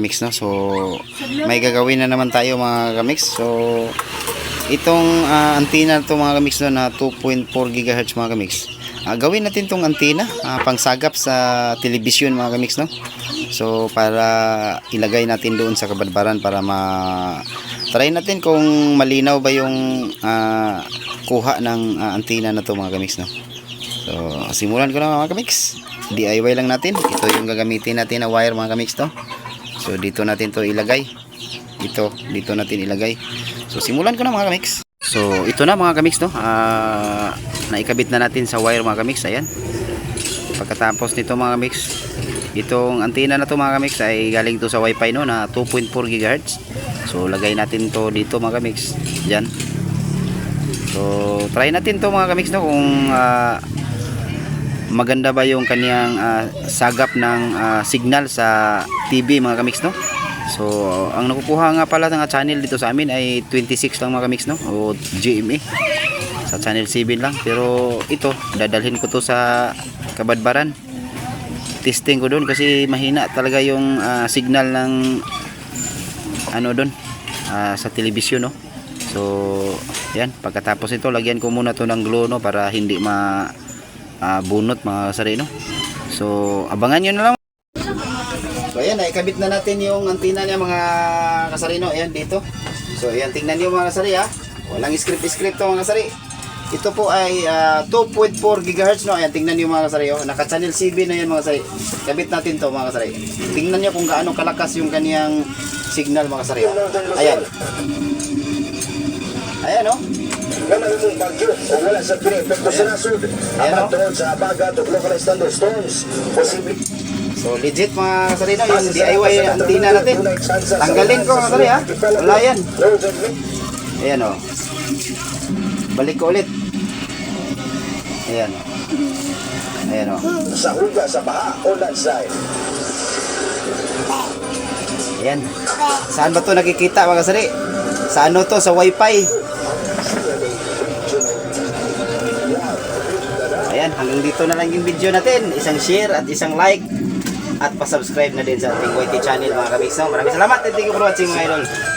kamix no. So may gagawin na naman tayo mga kamix. So itong ah, antenna to mga kamix no na 2.4 GHz mga kamix. Ah, gawin natin tong antenna ah, pangsagap sa telebisyon mga kamix no. So para ilagay natin doon sa kabadbaran para ma try natin kung malinaw ba yung ah, kuha ng ah, antenna na to mga kamix no. So simulan ko na mga kamix. DIY lang natin. Ito yung gagamitin natin na wire mga kamix to. So dito natin to ilagay. Ito, dito natin ilagay. So simulan ko na mga kamix. So ito na mga kamix no. Ah, naikabit na natin sa wire mga kamix. Ayan. Pagkatapos nito mga kamix, itong antenna na to mga kamix ay galing to sa wifi no na 2.4 GHz. So lagay natin to dito mga kamix. Diyan. So try natin to mga kamix no kung ah, maganda ba yung kaniyang ah, sagap ng ah, signal sa TV mga kamix no. So ang nakukuha nga pala ng channel dito sa amin ay 26 lang mga kamix no? O GMA sa channel 7 lang. Pero ito dadalhin ko to sa kabadbaran. Testing ko doon kasi mahina talaga yung ah, signal ng ano doon ah, sa telebisyon no? So yan. Pagkatapos ito lagyan ko muna to ng glue no? Para hindi ma ah, bunot mga kasari no so abangan nyo na lang. So ayan naikabit na natin yung antenna niya mga kasarino. Ayan dito. So ayan tingnan nyo mga kasari ha walang script script to mga kasari. Ito po ay ah, 2.4 GHz no? Ayan tingnan nyo mga kasari oh. naka channel CB na yan mga kasari. Kabit natin to mga kasari. Tingnan nyo kung gaano kalakas yung kaniyang signal mga kasari oh. ayan. Ayan oh Naman mong bagyo o wala sa pinipekto sa Apat oh. tungod sa abagat o localized thunderstorms. Posible. So legit mga kasarino yung DIY antenna natin. Tanggalin ko kasari ha. Wala yan. Ayan o. Balik ko ulit. Ayan o. Ayan o. Sa huga sa baha o landslide. Ayan. Saan ba to nakikita mga kasari? Sa ano to? Sa wifi. Ayan, hanggang dito na lang yung video natin. Isang share at isang like at pasubscribe na din sa ating YT channel mga kabigsaw. Maraming salamat and thank you for watching mga idol.